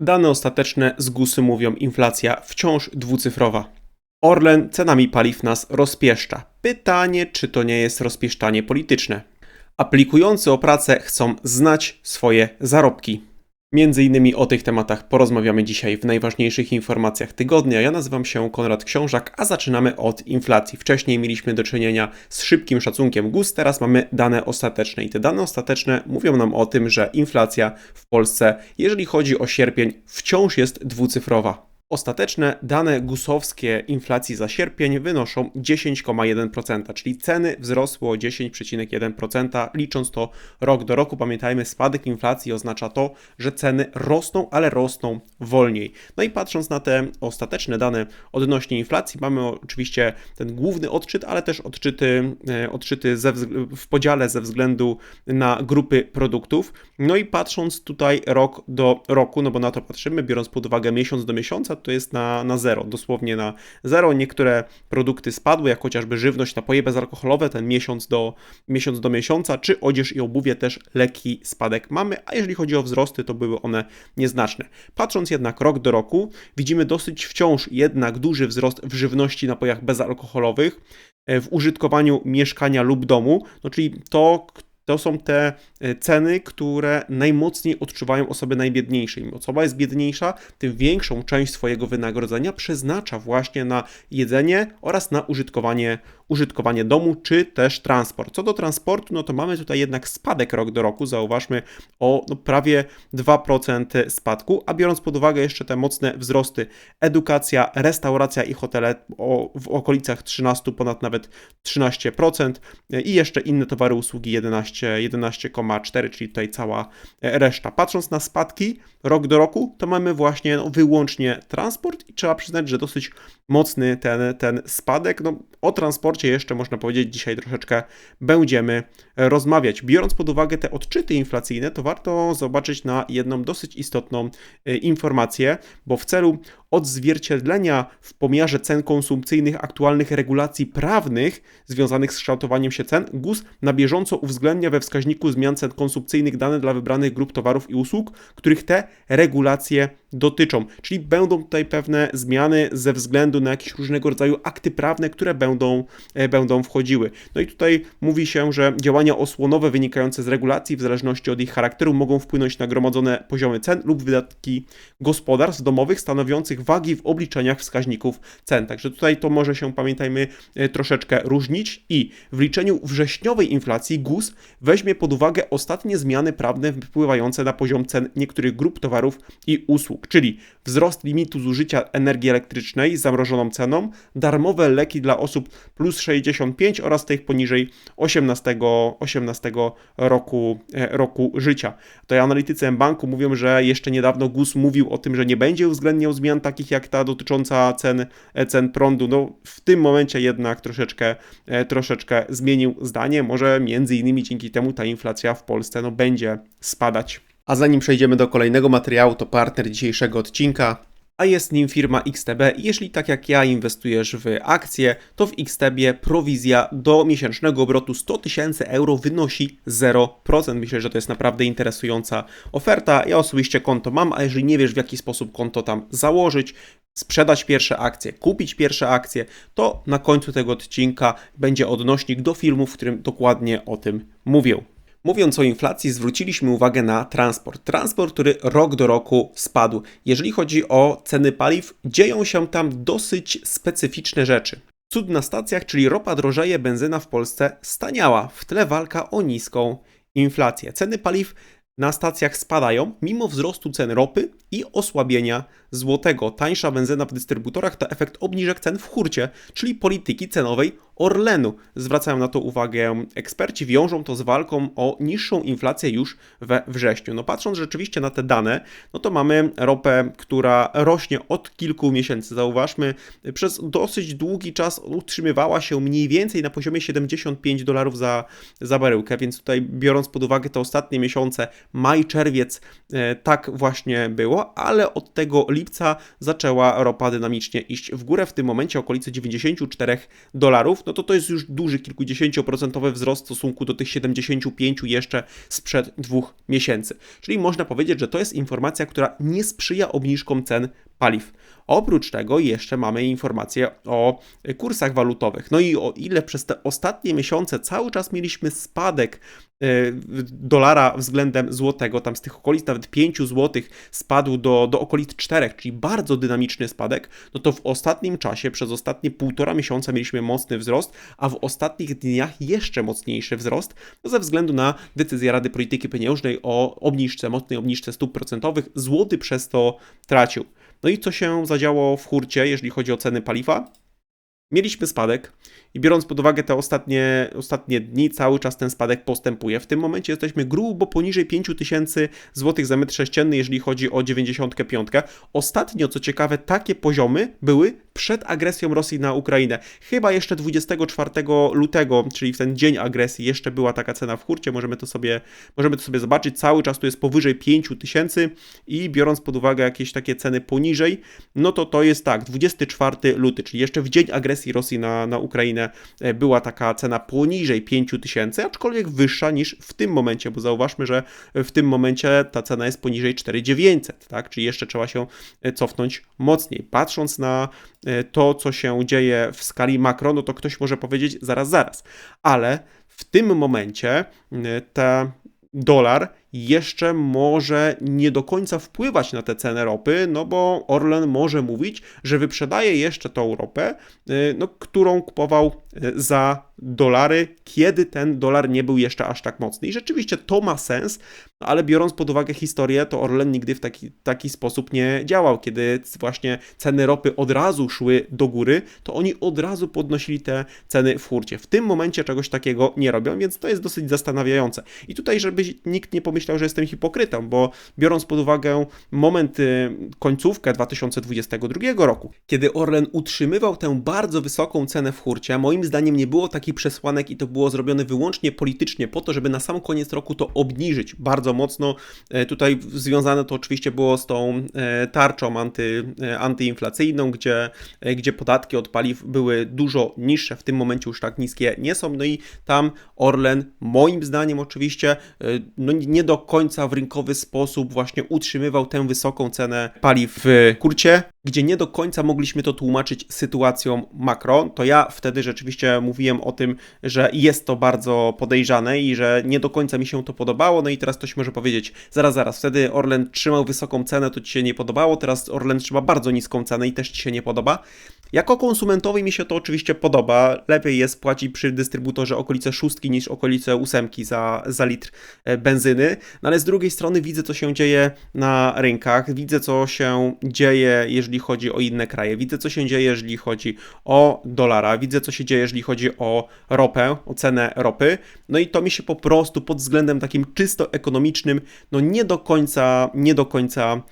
Dane ostateczne z GUSy mówią inflacja wciąż dwucyfrowa. Orlen cenami paliw nas rozpieszcza. Pytanie, czy to nie jest rozpieszczanie polityczne. Aplikujący o pracę chcą znać swoje zarobki. Między innymi o tych tematach porozmawiamy dzisiaj w najważniejszych informacjach tygodnia. Ja nazywam się Konrad Książak, a zaczynamy od inflacji. Wcześniej mieliśmy do czynienia z szybkim szacunkiem GUS, teraz mamy dane ostateczne. I te dane ostateczne mówią nam o tym, że inflacja w Polsce, jeżeli chodzi o sierpień, wciąż jest dwucyfrowa. Ostateczne dane gusowskie inflacji za sierpień wynoszą 10,1%, czyli ceny wzrosły o 10,1%, licząc to rok do roku. Pamiętajmy, spadek inflacji oznacza to, że ceny rosną, ale rosną wolniej. No i patrząc na te ostateczne dane odnośnie inflacji, mamy oczywiście ten główny odczyt, ale też odczyty, e, odczyty ze, w podziale ze względu na grupy produktów. No i patrząc tutaj rok do roku, no bo na to patrzymy, biorąc pod uwagę miesiąc do miesiąca, to jest na, na zero, dosłownie na zero. Niektóre produkty spadły, jak chociażby żywność, napoje bezalkoholowe, ten miesiąc do, miesiąc do miesiąca, czy odzież i obuwie też lekki spadek mamy, a jeżeli chodzi o wzrosty, to były one nieznaczne. Patrząc jednak rok do roku, widzimy dosyć wciąż jednak duży wzrost w żywności, napojach bezalkoholowych, e, w użytkowaniu mieszkania lub domu, no czyli to, to są te e, ceny, które najmocniej odczuwają osoby najbiedniejsze. Im osoba jest biedniejsza, tym większą część swojego wynagrodzenia przeznacza właśnie na jedzenie oraz na użytkowanie, użytkowanie domu, czy też transport. Co do transportu, no to mamy tutaj jednak spadek rok do roku, zauważmy o no, prawie 2% spadku, a biorąc pod uwagę jeszcze te mocne wzrosty, edukacja, restauracja i hotele o, w okolicach 13, ponad nawet 13% e, i jeszcze inne towary, usługi 11 11,4, czyli tutaj cała e, reszta. Patrząc na spadki rok do roku, to mamy właśnie no, wyłącznie transport i trzeba przyznać, że dosyć mocny ten, ten spadek. No, o transporcie jeszcze można powiedzieć dzisiaj troszeczkę będziemy rozmawiać. Biorąc pod uwagę te odczyty inflacyjne, to warto zobaczyć na jedną dosyć istotną e, informację, bo w celu odzwierciedlenia w pomiarze cen konsumpcyjnych aktualnych regulacji prawnych związanych z kształtowaniem się cen, GUS na bieżąco uwzględnia we wskaźniku zmian cen konsumpcyjnych dane dla wybranych grup towarów i usług, których te regulacje dotyczą. Czyli będą tutaj pewne zmiany ze względu na jakieś różnego rodzaju akty prawne, które będą, e, będą wchodziły. No i tutaj mówi się, że działania osłonowe wynikające z regulacji w zależności od ich charakteru mogą wpłynąć na gromadzone poziomy cen lub wydatki gospodarstw domowych stanowiących wagi w obliczeniach wskaźników cen. Także tutaj to może się, pamiętajmy, e, troszeczkę różnić i w liczeniu wrześniowej inflacji GUS weźmie pod uwagę ostatnie zmiany prawne wpływające na poziom cen niektórych grup towarów i usług, czyli wzrost limitu zużycia energii elektrycznej z zamrożoną ceną, darmowe leki dla osób plus 65 oraz tych poniżej 18, 18 roku, e, roku życia. Tutaj analitycy banku mówią, że jeszcze niedawno GUS mówił o tym, że nie będzie uwzględniał zmian takich jak ta dotycząca cen, e, cen prądu. No, w tym momencie jednak troszeczkę, e, troszeczkę zmienił zdanie. Może między innymi dzięki temu ta inflacja w Polsce no, będzie spadać. A zanim przejdziemy do kolejnego materiału, to partner dzisiejszego odcinka a jest nim firma XTB. Jeśli tak jak ja inwestujesz w akcje, to w XTB prowizja do miesięcznego obrotu 100 tysięcy euro wynosi 0%. Myślę, że to jest naprawdę interesująca oferta. Ja osobiście konto mam, a jeżeli nie wiesz w jaki sposób konto tam założyć, sprzedać pierwsze akcje, kupić pierwsze akcje, to na końcu tego odcinka będzie odnośnik do filmu, w którym dokładnie o tym mówię. Mówiąc o inflacji, zwróciliśmy uwagę na transport. Transport, który rok do roku spadł. Jeżeli chodzi o ceny paliw, dzieją się tam dosyć specyficzne rzeczy. Cud na stacjach, czyli ropa drożeje, benzyna w Polsce staniała. W tle walka o niską inflację. Ceny paliw na stacjach spadają mimo wzrostu cen ropy i osłabienia złotego. Tańsza benzyna w dystrybutorach to efekt obniżek cen w hurcie, czyli polityki cenowej Orlenu. Zwracają na to uwagę eksperci, wiążą to z walką o niższą inflację już we wrześniu. No patrząc rzeczywiście na te dane, no to mamy ropę, która rośnie od kilku miesięcy. Zauważmy, przez dosyć długi czas utrzymywała się mniej więcej na poziomie 75 dolarów za, za baryłkę, więc tutaj biorąc pod uwagę te ostatnie miesiące, maj, czerwiec e, tak właśnie było, ale od tego lipca zaczęła ropa dynamicznie iść w górę. W tym momencie okolice 94 dolarów. No to to jest już duży kilkudziesięcioprocentowy wzrost w stosunku do tych 75 jeszcze sprzed dwóch miesięcy. Czyli można powiedzieć, że to jest informacja, która nie sprzyja obniżkom cen paliw. Oprócz tego jeszcze mamy informacje o kursach walutowych. No i o ile przez te ostatnie miesiące cały czas mieliśmy spadek e, dolara względem złotego, tam z tych okolic nawet 5 zł spadł do, do okolic 4, czyli bardzo dynamiczny spadek, no to w ostatnim czasie, przez ostatnie półtora miesiąca mieliśmy mocny wzrost, a w ostatnich dniach jeszcze mocniejszy wzrost, no ze względu na decyzję Rady Polityki Pieniężnej o obniżce, mocnej obniżce stóp procentowych, złoty przez to tracił. No i co się zadziało w hurcie, jeżeli chodzi o ceny paliwa? Mieliśmy spadek i biorąc pod uwagę te ostatnie, ostatnie dni, cały czas ten spadek postępuje. W tym momencie jesteśmy grubo poniżej 5000 zł za metr sześcienny, jeżeli chodzi o 95. Ostatnio, co ciekawe, takie poziomy były przed agresją Rosji na Ukrainę. Chyba jeszcze 24 lutego, czyli w ten dzień agresji, jeszcze była taka cena w hurcie. Możemy to sobie, możemy to sobie zobaczyć. Cały czas tu jest powyżej 5000 i biorąc pod uwagę jakieś takie ceny poniżej, no to to jest tak, 24 luty, czyli jeszcze w dzień agresji Rosji na, na Ukrainę e, była taka cena poniżej 5000, aczkolwiek wyższa niż w tym momencie, bo zauważmy, że w tym momencie ta cena jest poniżej 4900, tak? Czyli jeszcze trzeba się e, cofnąć mocniej. Patrząc na to, co się dzieje w skali makro, no to ktoś może powiedzieć zaraz, zaraz. Ale w tym momencie e, ten dolar jeszcze może nie do końca wpływać na te ceny ropy, no bo Orlen może mówić, że wyprzedaje jeszcze tą ropę, y, no, którą kupował y, za dolary, kiedy ten dolar nie był jeszcze aż tak mocny. I rzeczywiście to ma sens, ale biorąc pod uwagę historię, to Orlen nigdy w taki, taki sposób nie działał. Kiedy właśnie ceny ropy od razu szły do góry, to oni od razu podnosili te ceny w hurcie. W tym momencie czegoś takiego nie robią, więc to jest dosyć zastanawiające. I tutaj, żeby nikt nie pomyślał, myślał, że jestem hipokrytą, bo biorąc pod uwagę moment, y, końcówkę 2022 roku, kiedy Orlen utrzymywał tę bardzo wysoką cenę w hurcie, moim zdaniem nie było takich przesłanek i to było zrobione wyłącznie politycznie po to, żeby na sam koniec roku to obniżyć bardzo mocno. E, tutaj związane to oczywiście było z tą e, tarczą anty, e, antyinflacyjną, gdzie, gdzie podatki od paliw były dużo niższe, w tym momencie już tak niskie nie są, no i tam Orlen moim zdaniem oczywiście no nie do końca w rynkowy sposób właśnie utrzymywał tę wysoką cenę paliw w kurcie, gdzie nie do końca mogliśmy to tłumaczyć sytuacją makro, to ja wtedy rzeczywiście mówiłem o tym, że jest to bardzo podejrzane i że nie do końca mi się to podobało, no i teraz ktoś może powiedzieć, zaraz, zaraz, wtedy Orlen trzymał wysoką cenę, to Ci się nie podobało, teraz Orlen trzyma bardzo niską cenę i też Ci się nie podoba. Jako konsumentowi mi się to oczywiście podoba. Lepiej jest płacić przy dystrybutorze okolice szóstki niż okolice ósemki za, za litr e, benzyny. No ale z drugiej strony widzę, co się dzieje na rynkach, widzę, co się dzieje, jeżeli chodzi o inne kraje, widzę, co się dzieje, jeżeli chodzi o dolara, widzę, co się dzieje, jeżeli chodzi o ropę, o cenę ropy. No i to mi się po prostu pod względem takim czysto ekonomicznym, no nie do końca, nie do końca,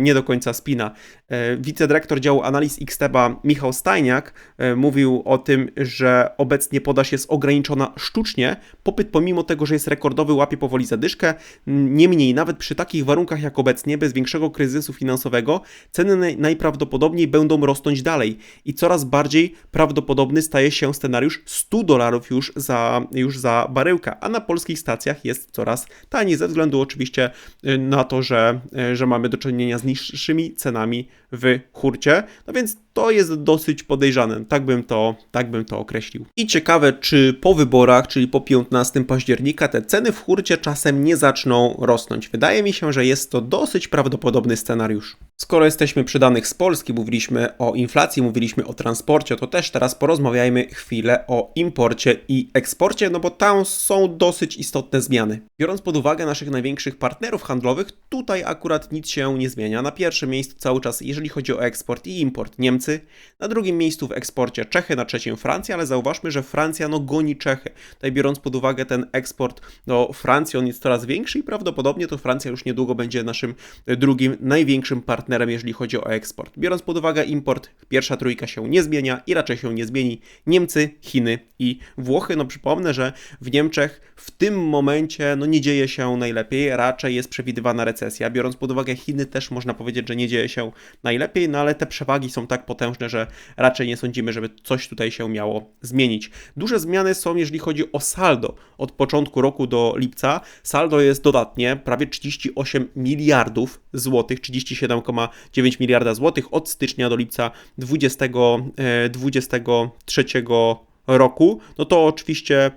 nie do końca spina. E, wicedyrektor działu analiz XTEBA Michał Stajniak e, mówił o tym, że obecnie podaż jest ograniczona sztucznie. Popyt pomimo tego, że jest rekordowy, łapie powoli zadyszkę. Niemniej, nawet przy takich warunkach jak obecnie, bez większego kryzysu finansowego, ceny najprawdopodobniej będą rosnąć dalej. I coraz bardziej prawdopodobny staje się scenariusz 100 dolarów już za, już za baryłkę, a na polskich stacjach jest coraz taniej, ze względu oczywiście e, na to, że, że mamy do czynienia z niższymi cenami w hurcie. No więc to jest dosyć podejrzane, tak bym, to, tak bym to określił. I ciekawe, czy po wyborach, czyli po 15 października, te ceny w hurcie czasem nie zaczną rosnąć. Wydaje mi się, że jest to dosyć prawdopodobny scenariusz. Skoro jesteśmy przy danych z Polski, mówiliśmy o inflacji, mówiliśmy o transporcie, to też teraz porozmawiajmy chwilę o imporcie i eksporcie, no bo tam są dosyć istotne zmiany. Biorąc pod uwagę naszych największych partnerów handlowych, tutaj akurat nic się nie zmienia. Na pierwszym miejscu cały czas, jeżeli chodzi o eksport i import, Niemcy na drugim miejscu w eksporcie Czechy, na trzecim Francja, ale zauważmy, że Francja no goni Czechy. Tutaj biorąc pod uwagę ten eksport do Francji, on jest coraz większy i prawdopodobnie to Francja już niedługo będzie naszym drugim największym partnerem, jeżeli chodzi o eksport. Biorąc pod uwagę import, pierwsza trójka się nie zmienia i raczej się nie zmieni. Niemcy, Chiny i Włochy. No przypomnę, że w Niemczech w tym momencie no nie dzieje się najlepiej, raczej jest przewidywana recesja. Biorąc pod uwagę Chiny też można powiedzieć, że nie dzieje się najlepiej, no ale te przewagi są tak potężne, że raczej nie sądzimy, żeby coś tutaj się miało zmienić. Duże zmiany są, jeżeli chodzi o saldo. Od początku roku do lipca saldo jest dodatnie, prawie 38 miliardów złotych, 37,9 miliarda złotych od stycznia do lipca 2023 roku, no to oczywiście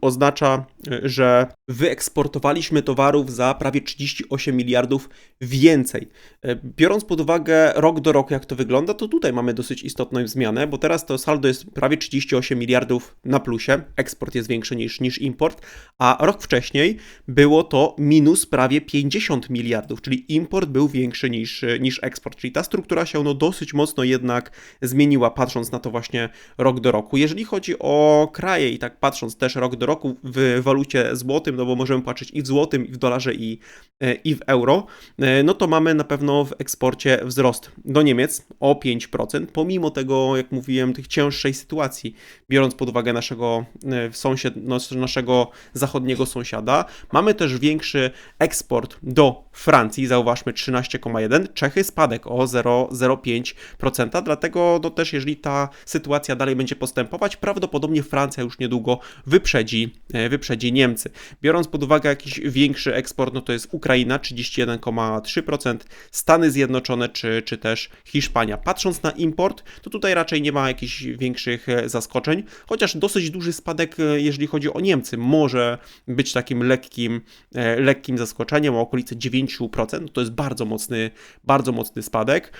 oznacza, że wyeksportowaliśmy towarów za prawie 38 miliardów więcej. E, biorąc pod uwagę rok do roku, jak to wygląda, to tutaj mamy dosyć istotną zmianę, bo teraz to saldo jest prawie 38 miliardów na plusie, eksport jest większy niż, niż import, a rok wcześniej było to minus prawie 50 miliardów, czyli import był większy niż, niż eksport, czyli ta struktura się no dosyć mocno jednak zmieniła, patrząc na to właśnie rok do roku. Jeżeli chodzi o kraje i tak patrząc też rok do roku w walucie złotym, no bo możemy patrzeć i w złotym, i w dolarze, i, e, i w euro, e, no to mamy na pewno w eksporcie wzrost do Niemiec o 5%, pomimo tego, jak mówiłem, tych cięższej sytuacji, biorąc pod uwagę naszego, e, sąsiad, no, naszego zachodniego sąsiada. Mamy też większy eksport do Francji, zauważmy 13,1, Czechy spadek o 0,05%, dlatego no też jeżeli ta sytuacja dalej będzie postępować, prawdopodobnie Francja już niedługo wyprzedzi, wyprzedzi Niemcy. Biorąc pod uwagę jakiś większy eksport, no to jest Ukraina 31,3%, Stany Zjednoczone czy, czy też Hiszpania. Patrząc na import, to tutaj raczej nie ma jakichś większych e, zaskoczeń, chociaż dosyć duży spadek, e, jeżeli chodzi o Niemcy, może być takim lekkim, e, lekkim zaskoczeniem, o okolice 9%. No to jest bardzo mocny, bardzo mocny spadek.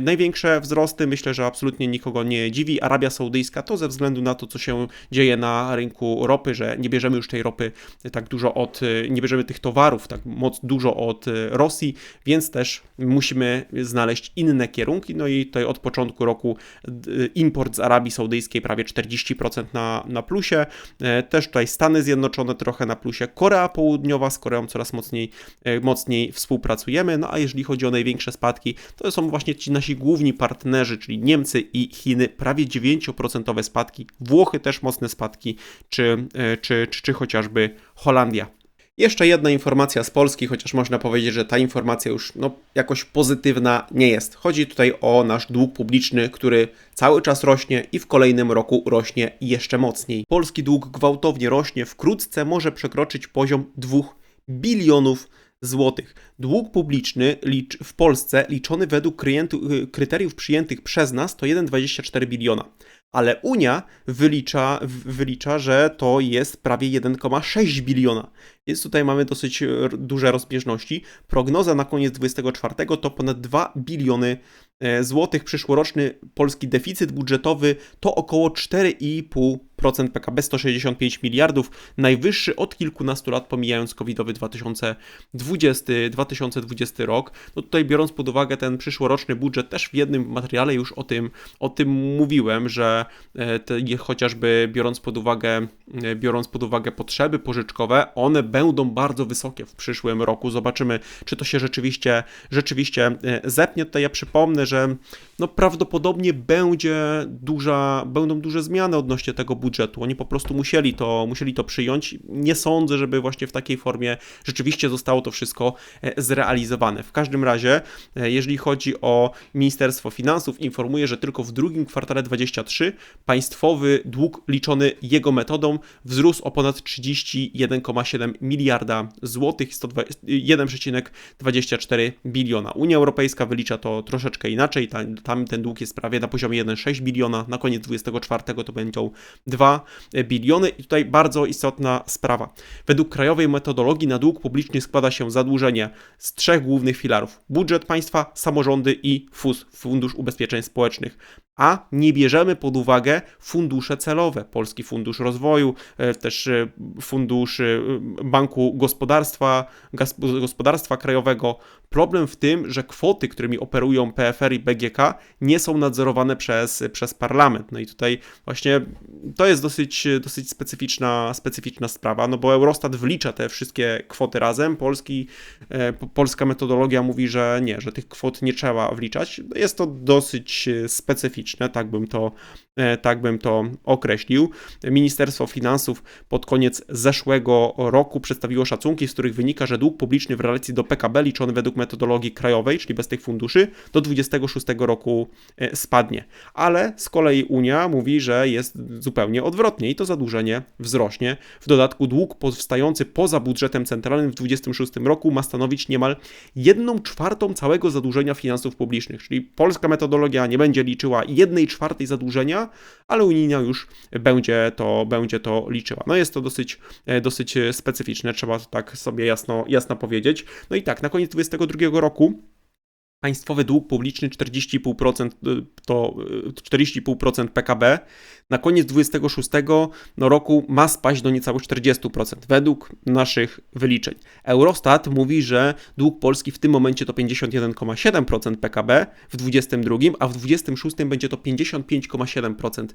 Największe wzrosty myślę, że absolutnie nikogo nie dziwi. Arabia Saudyjska to ze względu na to, co się dzieje na rynku ropy, że nie bierzemy już tej ropy tak dużo od, nie bierzemy tych towarów tak moc dużo od Rosji, więc też musimy znaleźć inne kierunki. No i tutaj od początku roku import z Arabii Saudyjskiej prawie 40% na, na plusie. E, też tutaj Stany Zjednoczone trochę na plusie. Korea Południowa, z Koreą coraz mocniej, e, mocniej współpracujemy. No a jeżeli chodzi o największe spadki, to są właśnie ci nasi główni partnerzy, czyli Niemcy i Chiny, prawie 9% spadki. Włochy też mocne spadki, czy, e, czy, czy, czy chociażby Holandia. Jeszcze jedna informacja z Polski, chociaż można powiedzieć, że ta informacja już no, jakoś pozytywna nie jest. Chodzi tutaj o nasz dług publiczny, który cały czas rośnie i w kolejnym roku rośnie jeszcze mocniej. Polski dług gwałtownie rośnie, wkrótce może przekroczyć poziom 2 bilionów złotych. Dług publiczny w Polsce liczony według kryteriów przyjętych przez nas to 1,24 biliona ale Unia wylicza, wylicza, że to jest prawie 1,6 biliona. Więc tutaj mamy dosyć duże rozbieżności. Prognoza na koniec 2024 to ponad 2 biliony e, złotych. Przyszłoroczny polski deficyt budżetowy to około 4,5% PKB, 165 miliardów, najwyższy od kilkunastu lat, pomijając covidowy 2020, 2020 rok. No tutaj biorąc pod uwagę ten przyszłoroczny budżet, też w jednym materiale już o tym, o tym mówiłem, że e, te, chociażby biorąc pod uwagę, e, biorąc pod uwagę potrzeby pożyczkowe, one będą bardzo wysokie w przyszłym roku. Zobaczymy, czy to się rzeczywiście, rzeczywiście e, zepnie. Tutaj ja przypomnę, że no prawdopodobnie będzie duża, będą duże zmiany odnośnie tego budżetu. Oni po prostu musieli to, musieli to przyjąć. Nie sądzę, żeby właśnie w takiej formie rzeczywiście zostało to wszystko e, zrealizowane. W każdym razie, e, jeżeli chodzi o Ministerstwo Finansów, informuje, że tylko w drugim kwartale 23 państwowy dług liczony jego metodą wzrósł o ponad 31,7 miliarda złotych, 1,24 biliona. Unia Europejska wylicza to troszeczkę inaczej, tam ten dług jest prawie na poziomie 1,6 biliona, na koniec 24 to będą 2 biliony i tutaj bardzo istotna sprawa. Według krajowej metodologii na dług publiczny składa się zadłużenie z trzech głównych filarów: budżet państwa, samorządy i FUS, Fundusz Ubezpieczeń Społecznych a nie bierzemy pod uwagę fundusze celowe. Polski Fundusz Rozwoju, e, też e, Fundusz e, Banku Gospodarstwa, Gospodarstwa Krajowego. Problem w tym, że kwoty, którymi operują PFR i BGK, nie są nadzorowane przez, przez parlament. No i tutaj właśnie to jest dosyć, dosyć specyficzna, specyficzna sprawa, no bo Eurostat wlicza te wszystkie kwoty razem. Polski, po- polska metodologia mówi, że nie, że tych kwot nie trzeba wliczać. Jest to dosyć e, specyficzne, tak bym to, tak bym to określił. Ministerstwo Finansów pod koniec zeszłego roku przedstawiło szacunki, z których wynika, że dług publiczny w relacji do PKB liczony według metodologii krajowej, czyli bez tych funduszy, do 26 roku e, spadnie. Ale z kolei Unia mówi, że jest zupełnie odwrotnie i to zadłużenie wzrośnie. W dodatku dług powstający poza budżetem centralnym w 26 roku ma stanowić niemal 1 czwartą całego zadłużenia finansów publicznych, czyli polska metodologia nie będzie liczyła 1 czwartej zadłużenia, ale unijna już będzie to, będzie to liczyła. No jest to dosyć, e, dosyć specyficzne, trzeba to tak sobie jasno, jasno powiedzieć. No i tak, na koniec 2022 roku Państwowy dług publiczny 40,5% y, to y, 40,5% PKB. Na koniec 26 no, roku ma spaść do niecałych 40% według naszych wyliczeń. Eurostat mówi, że dług Polski w tym momencie to 51,7% PKB w 22, a w 26 będzie to 55,7% e,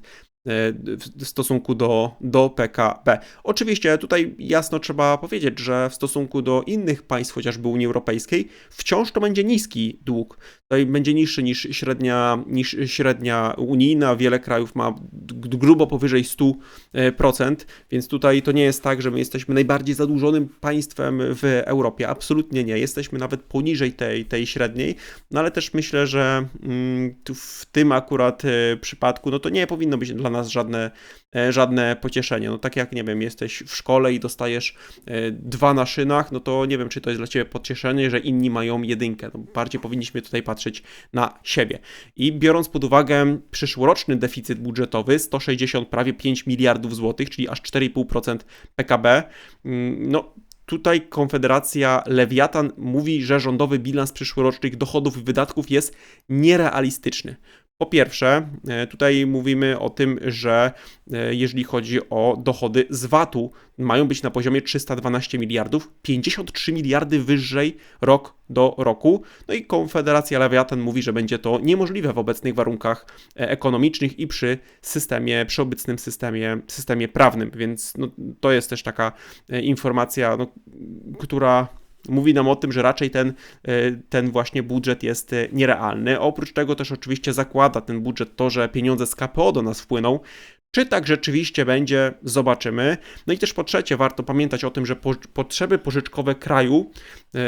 w stosunku do, do PKB. Oczywiście tutaj jasno trzeba powiedzieć, że w stosunku do innych państw, chociażby Unii Europejskiej, wciąż to będzie niski dług. Tutaj będzie niższy niż średnia, niż średnia unijna. Wiele krajów ma grubo powyżej 100%, więc tutaj to nie jest tak, że my jesteśmy najbardziej zadłużonym państwem w Europie. Absolutnie nie. Jesteśmy nawet poniżej tej, tej średniej, no ale też myślę, że mm, w tym akurat e, przypadku, no to nie powinno być dla nas żadne, e, żadne pocieszenie. No tak jak, nie wiem, jesteś w szkole i dostajesz e, dwa na szynach, no to nie wiem, czy to jest dla Ciebie pocieszenie, że inni mają jedynkę. No, bardziej powinniśmy tutaj patrzeć na siebie. I biorąc pod uwagę przyszłoroczny deficyt budżetowy, 160 prawie 5 miliardów złotych, czyli aż 4,5% PKB, mm, no Tutaj Konfederacja Lewiatan mówi, że rządowy bilans przyszłorocznych dochodów i wydatków jest nierealistyczny. Po pierwsze, e, tutaj mówimy o tym, że e, jeżeli chodzi o dochody z VAT-u, mają być na poziomie 312 miliardów, 53 miliardy wyżej rok do roku. No i Konfederacja Lewiatan mówi, że będzie to niemożliwe w obecnych warunkach e, ekonomicznych i przy systemie, przy obecnym systemie, systemie prawnym, więc no, to jest też taka informacja, no, która mówi nam o tym, że raczej ten, e, ten właśnie budżet jest e, nierealny. Oprócz tego też oczywiście zakłada ten budżet to, że pieniądze z KPO do nas wpłyną. Czy tak rzeczywiście będzie, zobaczymy. No i też po trzecie, warto pamiętać o tym, że po, potrzeby pożyczkowe kraju e,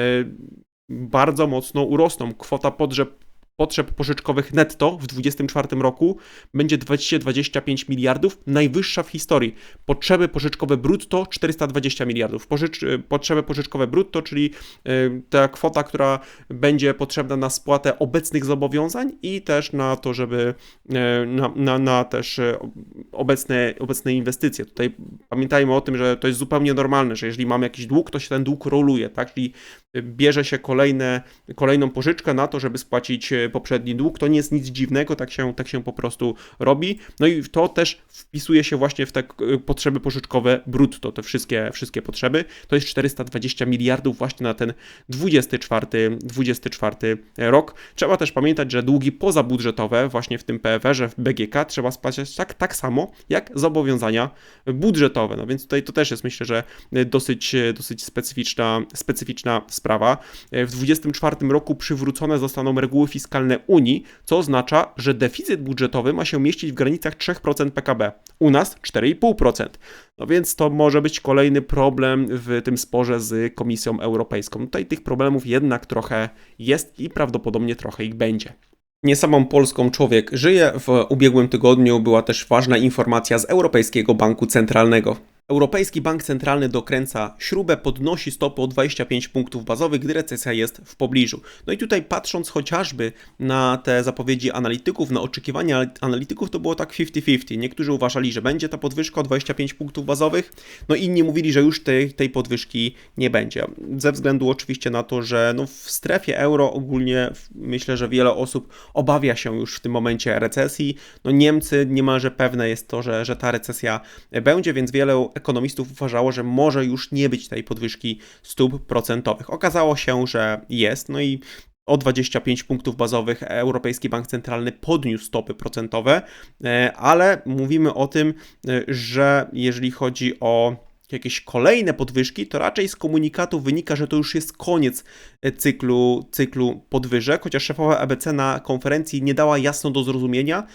bardzo mocno urosną. Kwota potrzeb, potrzeb pożyczkowych netto w 2024 roku będzie 225 miliardów, najwyższa w historii. Potrzeby pożyczkowe brutto 420 miliardów. Pożycz, e, potrzeby pożyczkowe brutto, czyli e, ta kwota, która będzie potrzebna na spłatę obecnych zobowiązań i też na to, żeby e, na, na, na też obecne, obecne inwestycje. Tutaj pamiętajmy o tym, że to jest zupełnie normalne, że jeżeli mamy jakiś dług, to się ten dług roluje, tak? Czyli bierze się kolejne, kolejną pożyczkę na to, żeby spłacić poprzedni dług. To nie jest nic dziwnego, tak się, tak się po prostu robi. No i to też wpisuje się właśnie w te e, potrzeby pożyczkowe brutto, te wszystkie, wszystkie potrzeby. To jest 420 miliardów właśnie na ten 24, 24 rok. Trzeba też pamiętać, że długi pozabudżetowe właśnie w tym PFR-ze, w BGK trzeba spłacić tak, tak samo jak zobowiązania budżetowe. No więc tutaj to też jest myślę, że dosyć, dosyć specyficzna, specyficzna sprawa. W 2024 roku przywrócone zostaną reguły fiskalne Unii, co oznacza, że deficyt budżetowy ma się mieścić w granicach 3% PKB. U nas 4,5%. No więc to może być kolejny problem w tym sporze z Komisją Europejską. Tutaj tych problemów jednak trochę jest i prawdopodobnie trochę ich będzie. Nie samą Polską człowiek żyje. W ubiegłym tygodniu była też ważna informacja z Europejskiego Banku Centralnego. Europejski Bank Centralny dokręca śrubę, podnosi stopy o 25 punktów bazowych, gdy recesja jest w pobliżu. No i tutaj patrząc chociażby na te zapowiedzi analityków, na oczekiwania analityków, to było tak 50-50. Niektórzy uważali, że będzie ta podwyżka o 25 punktów bazowych, no inni mówili, że już tej, tej podwyżki nie będzie. Ze względu oczywiście na to, że no w strefie euro ogólnie myślę, że wiele osób obawia się już w tym momencie recesji. No Niemcy niemalże pewne jest to, że, że ta recesja będzie, więc wiele ekonomistów uważało, że może już nie być tej podwyżki stóp procentowych. Okazało się, że jest, no i o 25 punktów bazowych Europejski Bank Centralny podniósł stopy procentowe, e, ale mówimy o tym, e, że jeżeli chodzi o jakieś kolejne podwyżki, to raczej z komunikatu wynika, że to już jest koniec e, cyklu, cyklu podwyżek, chociaż szefowa EBC na konferencji nie dała jasno do zrozumienia,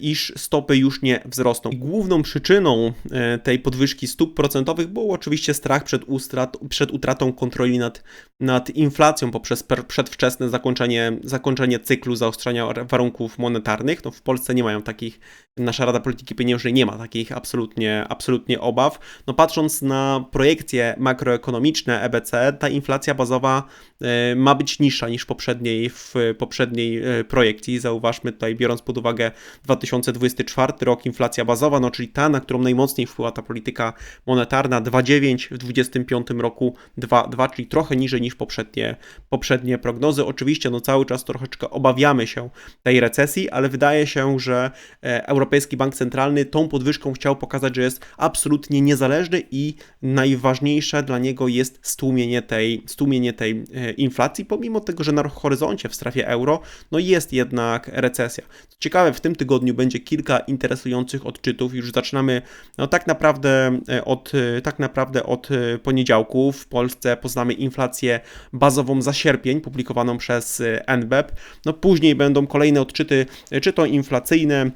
iż stopy już nie wzrosną. I główną przyczyną e, tej podwyżki stóp procentowych był oczywiście strach przed, ustrat, przed utratą kontroli nad, nad inflacją poprzez przedwczesne zakończenie, zakończenie cyklu zaostrzania warunków monetarnych. No w Polsce nie mają takich, nasza Rada Polityki Pieniężnej nie ma takich absolutnie, absolutnie obaw. No patrząc na projekcje makroekonomiczne EBC, ta inflacja bazowa e, ma być niższa niż poprzedniej w poprzedniej projekcji. Zauważmy tutaj, biorąc pod uwagę 2024 rok, inflacja bazowa, no czyli ta, na którą najmocniej wpływa ta polityka monetarna, 2,9 w 2025 roku 2,2, czyli trochę niżej niż poprzednie, poprzednie prognozy. Oczywiście no cały czas troszeczkę obawiamy się tej recesji, ale wydaje się, że e, Europejski Bank Centralny tą podwyżką chciał pokazać, że jest absolutnie niezależny i najważniejsze dla niego jest stłumienie tej, stłumienie tej e, inflacji, pomimo tego, że na horyzoncie w strefie euro no jest jednak recesja. Ciekawe, w tym tygodniu będzie kilka interesujących odczytów. Już zaczynamy no, tak, naprawdę e, od, e, tak naprawdę od e, poniedziałku. W Polsce poznamy inflację bazową za sierpień, publikowaną przez NBEP. No, później będą kolejne odczyty, czy to inflacyjne,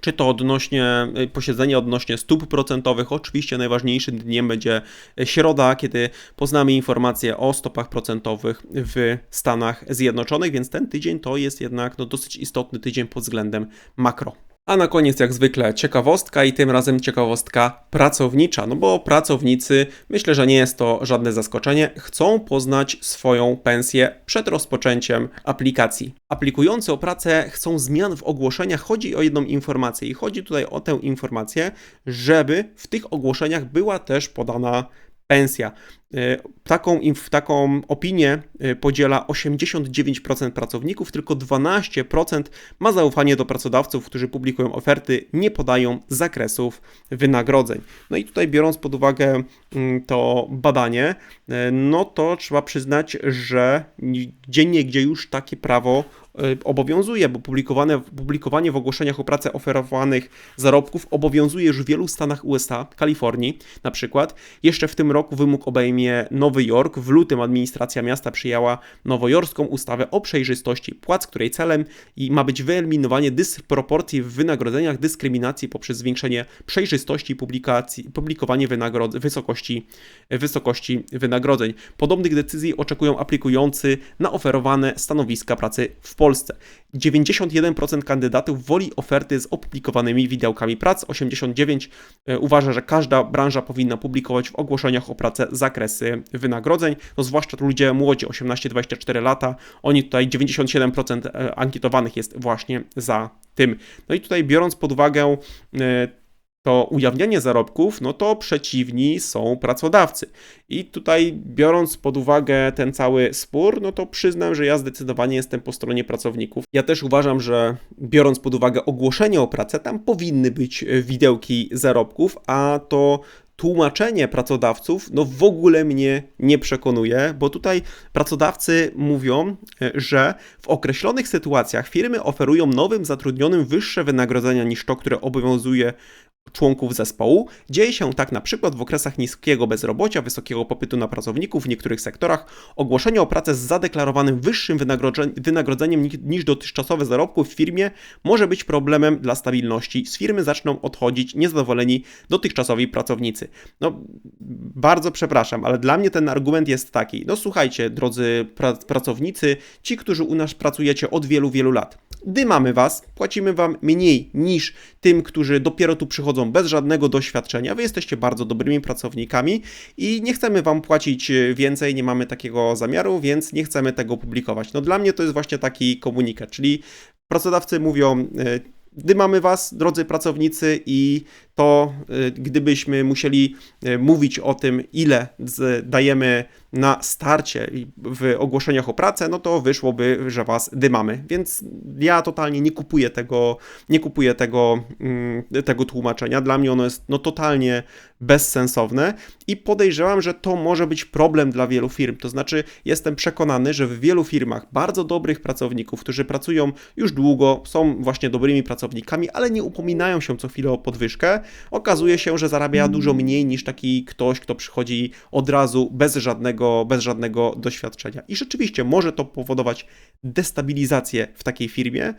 czy to odnośnie posiedzenia odnośnie stóp procentowych. Oczywiście najważniejszym dniem będzie środa, kiedy poznamy informacje o stopach procentowych w Stanach Zjednoczonych, więc ten tydzień to jest jednak no, dosyć istotny tydzień pod względem makro. A na koniec, jak zwykle, ciekawostka i tym razem ciekawostka pracownicza, no bo pracownicy, myślę, że nie jest to żadne zaskoczenie, chcą poznać swoją pensję przed rozpoczęciem aplikacji. Aplikujący o pracę chcą zmian w ogłoszeniach. Chodzi o jedną informację i chodzi tutaj o tę informację, żeby w tych ogłoszeniach była też podana pensja. E, taką, taką opinię e, podziela 89% pracowników, tylko 12% ma zaufanie do pracodawców, którzy publikują oferty, nie podają zakresów wynagrodzeń. No i tutaj biorąc pod uwagę mm, to badanie, e, no to trzeba przyznać, że gdzie gdzie już takie prawo obowiązuje, bo publikowane, publikowanie w ogłoszeniach o pracę oferowanych zarobków obowiązuje już w wielu stanach USA, Kalifornii na przykład. Jeszcze w tym roku wymóg obejmie Nowy Jork. W lutym administracja miasta przyjęła nowojorską ustawę o przejrzystości płac, której celem ma być wyeliminowanie dysproporcji w wynagrodzeniach, dyskryminacji poprzez zwiększenie przejrzystości publikacji, publikowanie wynagrodz wysokości, wysokości wynagrodzeń. Podobnych decyzji oczekują aplikujący na oferowane stanowiska pracy w Polsce. 91% kandydatów woli oferty z opublikowanymi widełkami prac, 89% e, uważa, że każda branża powinna publikować w ogłoszeniach o pracę zakresy wynagrodzeń, no zwłaszcza ludzie młodzi, 18-24 lata, oni tutaj 97% e, ankietowanych jest właśnie za tym. No i tutaj biorąc pod uwagę e, to ujawnianie zarobków, no to przeciwni są pracodawcy. I tutaj biorąc pod uwagę ten cały spór, no to przyznam, że ja zdecydowanie jestem po stronie pracowników. Ja też uważam, że biorąc pod uwagę ogłoszenie o pracę, tam powinny być widełki zarobków, a to tłumaczenie pracodawców no w ogóle mnie nie przekonuje, bo tutaj pracodawcy mówią, e, że w określonych sytuacjach firmy oferują nowym zatrudnionym wyższe wynagrodzenia niż to, które obowiązuje członków zespołu. Dzieje się tak na przykład w okresach niskiego bezrobocia, wysokiego popytu na pracowników w niektórych sektorach. Ogłoszenie o pracę z zadeklarowanym wyższym wynagrodzeniem niż dotychczasowe zarobki w firmie może być problemem dla stabilności. Z firmy zaczną odchodzić niezadowoleni dotychczasowi pracownicy. No, bardzo przepraszam, ale dla mnie ten argument jest taki. No słuchajcie, drodzy pra pracownicy, ci, którzy u nas pracujecie od wielu, wielu lat. dymamy was, płacimy wam mniej niż tym, którzy dopiero tu przychodzą bez żadnego doświadczenia. Wy jesteście bardzo dobrymi pracownikami i nie chcemy wam płacić e, więcej, nie mamy takiego zamiaru, więc nie chcemy tego publikować. No dla mnie to jest właśnie taki komunikat, czyli pracodawcy mówią, e, dymamy was, drodzy pracownicy, i to y, gdybyśmy musieli y, mówić o tym, ile dajemy na starcie w ogłoszeniach o pracę, no to wyszłoby, że was dymamy. Więc ja totalnie nie kupuję tego, nie kupuję tego, mm, tego tłumaczenia. Dla mnie ono jest no, totalnie bezsensowne i podejrzewam, że to może być problem dla wielu firm. To znaczy, jestem przekonany, że w wielu firmach bardzo dobrych pracowników, którzy pracują już długo, są właśnie dobrymi pracownikami, ale nie upominają się co chwilę o podwyżkę, okazuje się, że zarabia dużo mniej niż taki ktoś, kto przychodzi od razu bez żadnego, bez żadnego doświadczenia. I rzeczywiście może to powodować destabilizację w takiej firmie,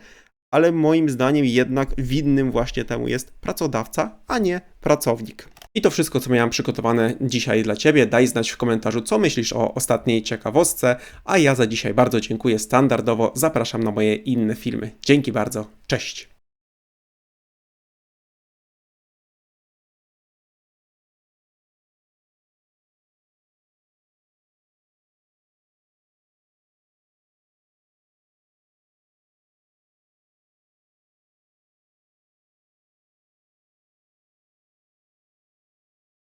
ale moim zdaniem jednak winnym właśnie temu jest pracodawca, a nie pracownik. I to wszystko, co miałem przygotowane dzisiaj dla Ciebie. Daj znać w komentarzu, co myślisz o ostatniej ciekawostce, a ja za dzisiaj bardzo dziękuję standardowo. Zapraszam na moje inne filmy. Dzięki bardzo. Cześć.